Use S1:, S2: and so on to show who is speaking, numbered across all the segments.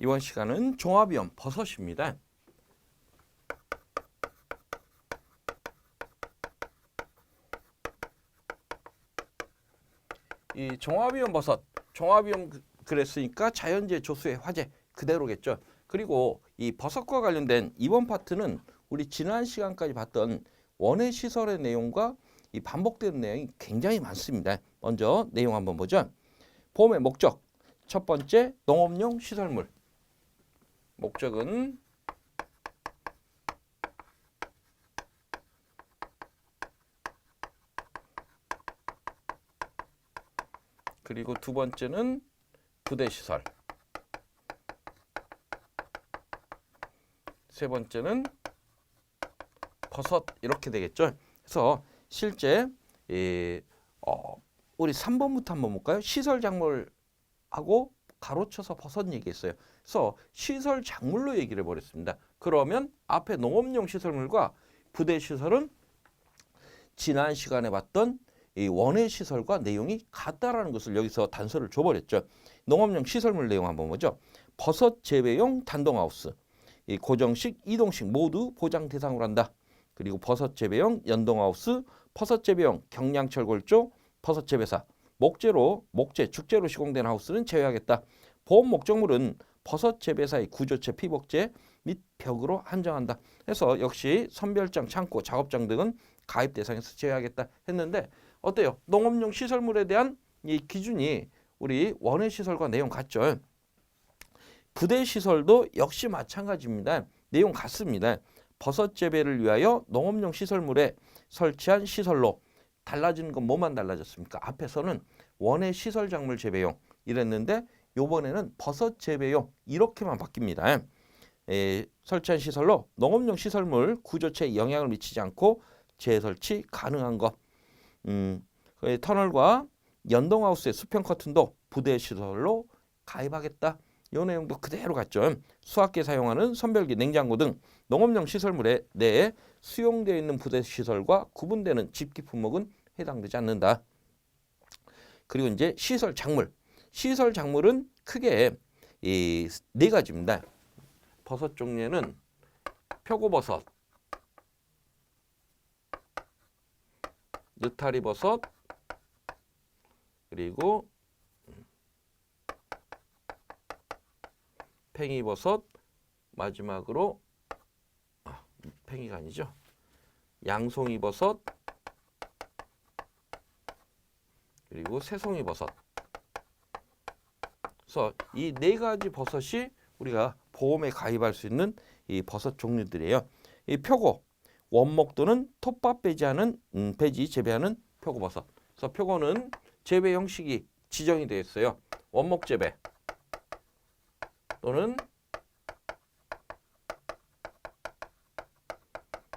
S1: 이번 시간은 종합위험 버섯입니다. 이 종합위험 버섯, 종합위험 그- 그랬으니까 자연재 조수의 화제 그대로겠죠. 그리고 이 버섯과 관련된 이번 파트는 우리 지난 시간까지 봤던 원해 시설의 내용과 이 반복되는 내용이 굉장히 많습니다. 먼저 내용 한번 보죠. 보험의 목적 첫 번째 농업용 시설물 목적은 그리고 두 번째는 부대 시설 세 번째는 버섯 이렇게 되겠죠. 그래서 실제 이, 어, 우리 3번부터 한번 볼까요? 시설 작물하고 가로쳐서 버섯 얘기했어요. 그래서 시설 작물로 얘기를 해버렸습니다. 그러면 앞에 농업용 시설물과 부대 시설은 지난 시간에 봤던 이 원해 시설과 내용이 같다라는 것을 여기서 단서를 줘버렸죠. 농업용 시설물 내용 한번 보죠. 버섯 재배용 단동하우스, 이 고정식, 이동식 모두 보장 대상으로 한다. 그리고 버섯 재배용 연동하우스, 버섯 재배용 경량철골조, 버섯 재배사, 목재로 목재, 축재로 시공된 하우스는 제외하겠다. 보험 목적물은 버섯 재배사의 구조체, 피복재 및 벽으로 한정한다. 해서 역시 선별장, 창고, 작업장 등은 가입 대상에서 제외하겠다 했는데 어때요? 농업용 시설물에 대한 이 기준이 우리 원해 시설과 내용 같죠. 부대 시설도 역시 마찬가지입니다. 내용 같습니다. 버섯 재배를 위하여 농업용 시설물에 설치한 시설로 달라지는 건 뭐만 달라졌습니까? 앞에서는 원해 시설 작물 재배용 이랬는데 요번에는 버섯 재배용 이렇게만 바뀝니다. 에, 설치한 시설로 농업용 시설물 구조체에 영향을 미치지 않고 재설치 가능한 것. 음, 그 터널과 연동하우스의 수평 커튼도 부대 시설로 가입하겠다. 이 내용도 그대로 같죠. 수학계 사용하는 선별기, 냉장고 등 농업용 시설물에 내에 수용되어 있는 부대 시설과 구분되는 집기 품목은 해당되지 않는다. 그리고 이제 시설 작물. 시설 작물은 크게 이 네 가지입니다. 버섯 종류에는 표고버섯, 느타리 버섯, 그리고 팽이버섯, 마지막으로 아, 팽이가 아니죠. 양송이버섯, 그리고 새송이 버섯. 그래서 이 네 가지 버섯이 우리가 보험에 가입할 수 있는 이 버섯 종류들이에요. 이 표고 원목 또는 톱밥 배지하는 음, 배지 재배하는 표고버섯. 그래서 표고는 재배 형식이 지정이 되어 있어요. 원목 재배 또는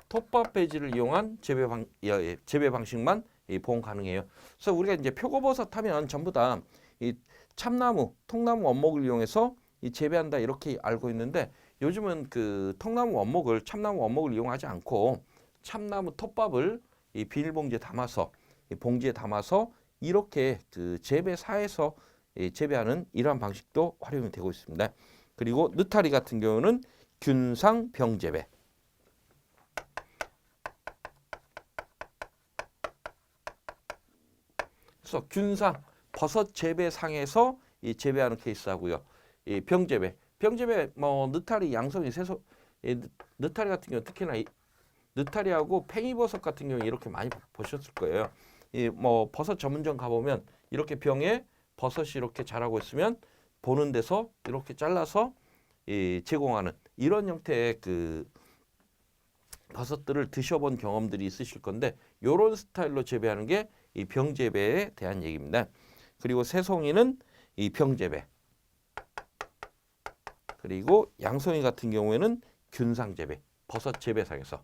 S1: 톱밥 배지를 이용한 재배 방 예, 예, 재배 방식만 이 보험 가능해요. 그래서 우리가 이제 표고버섯 하면 전부 다 이 참나무, 통나무 원목을 이용해서 이 재배한다 이렇게 알고 있는데 요즘은 그 통나무 원목을 참나무 원목을 이용하지 않고 참나무 톱밥을 이 비닐봉지에 담아서 이 봉지에 담아서 이렇게 그 재배사에서 이 재배하는 이러한 방식도 활용이 되고 있습니다. 그리고 느타리 같은 경우는 균상 병재배. 그래서 균상 버섯 재배상에서 이 재배하는 케이스하고요. 이 병재배, 병재배 뭐 느타리, 양송이, 새소, 이 느- 느타리 같은 경우 특히나 이 느타리하고 팽이버섯 같은 경우 이렇게 많이 보- 보셨을 거예요. 이 뭐 버섯 전문점 가보면 이렇게 병에 버섯이 이렇게 자라고 있으면 보는 데서 이렇게 잘라서 이 제공하는 이런 형태의 그 버섯들을 드셔본 경험들이 있으실 건데 요런 스타일로 재배하는 게 이 병재배에 대한 얘기입니다. 그리고 새송이는 이 병재배. 그리고 양송이 같은 경우에는 균상재배, 버섯 재배상에서.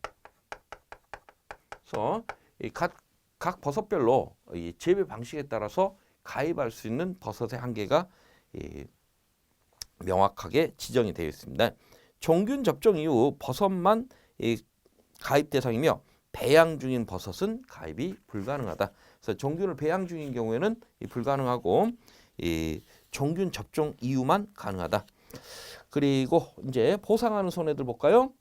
S1: 그래서 이각 각 버섯별로 이 재배 방식에 따라서 가입할 수 있는 버섯의 한계가 이 명확하게 지정이 되어 있습니다. 종균 접종 이후 버섯만 이 가입 대상이며 배양 중인 버섯은 가입이 불가능하다. 그래서 종균을 배양 중인 경우에는 이 불가능하고 이 종균 접종 이후만 가능하다. 그리고 이제 보상하는 손해들 볼까요?